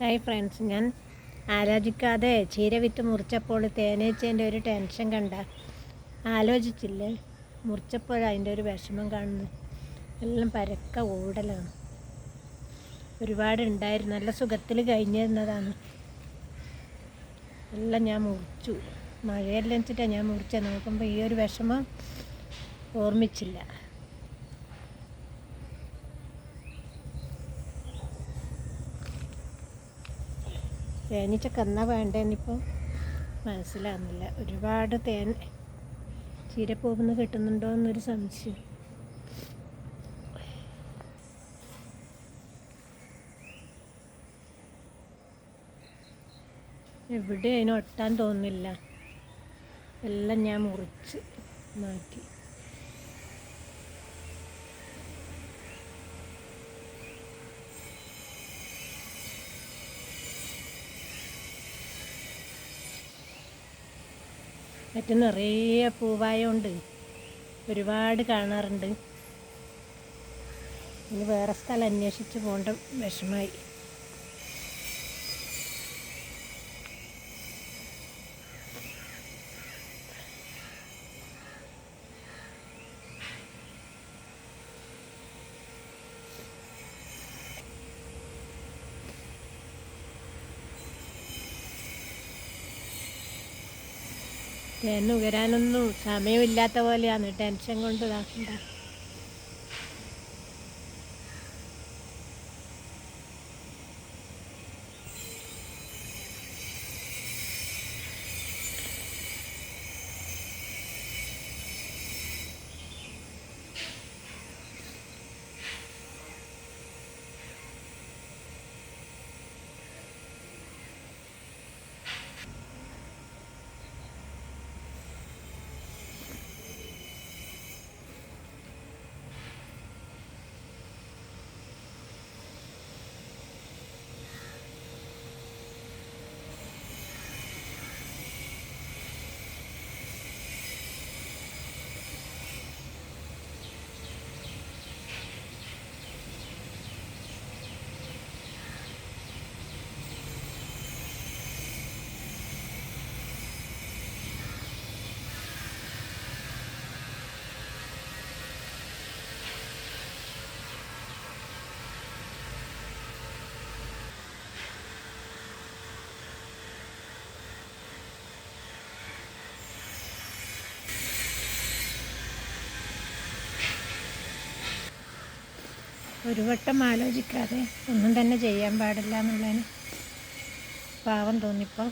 Hi friends ഞാൻ ആലോചിക്കാതെ ചീര വിത്ത് മുറിച്ചപ്പോൾ തേനേച്ചേന്റെ ഒരു ടെൻഷൻ കണ്ട. ആലോചിച്ചില്ലേ? മുറിച്ചപ്പോൾ അതിന്റെ ഒരു വിഷമം കാണുന്നു. എല്ലാം പരക്ക ഓടലാണ് ഒരുപാട് ഉണ്ടായിരുന്നു. നല്ല സുഖത്തിൽ കഴിഞ്ഞിരുന്നതാണ്. എല്ലാം ഞാൻ മുറിച്ചു. മഴയെല്ലാം വെച്ചിട്ടാണ് ഞാൻ മുറിച്ചത്. നോക്കുമ്പോൾ ഈ ഒരു വിഷമം ഓർമ്മിച്ചില്ല. തേനീച്ചക്ക് എന്നാ വേണ്ടതെന്നിപ്പോൾ മനസ്സിലാകുന്നില്ല ഒരുപാട് തേൻ ചീരപ്പൂവിൽ നിന്ന് കിട്ടുന്നുണ്ടോ എന്നൊരു സംശയം. എവിടെ അതിനൊട്ടാൻ തോന്നുന്നില്ല. എല്ലാം ഞാൻ മുറിച്ച് മാറ്റി. മറ്റ് നിറയെ പൂവായതുകൊണ്ട് ഒരുപാട് കാണാറുണ്ട്. ഇനി വേറെ സ്ഥലം അന്വേഷിച്ച് പോകേണ്ട വിഷമായി. തേൻ ഉയരാനൊന്നും സമയമില്ലാത്ത പോലെയാണ്. ടെൻഷൻ കൊണ്ട് ഇതാക്കണ്ട. ഒരു വട്ടം ആലോചിക്കാതെ ഒന്നും തന്നെ ചെയ്യാൻ പാടില്ല എന്നുള്ളതിന് പാവം തോന്നിപ്പോൾ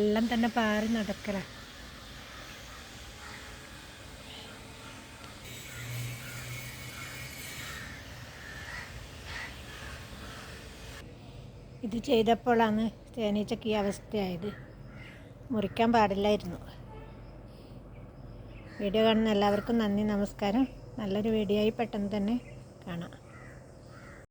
എല്ലാം തന്നെ പാറി നടക്കല. ഇത് ചെയ്തപ്പോഴാണ് തേനീച്ചക്ക് ഈ അവസ്ഥയായത്. മുറിക്കാൻ പാടില്ലായിരുന്നു. വീഡിയോ കാണുന്ന എല്ലാവർക്കും നന്ദി നമസ്കാരം. നല്ലൊരു വീഡിയോ ആയി പെട്ടെന്ന് തന്നെ കാണാം.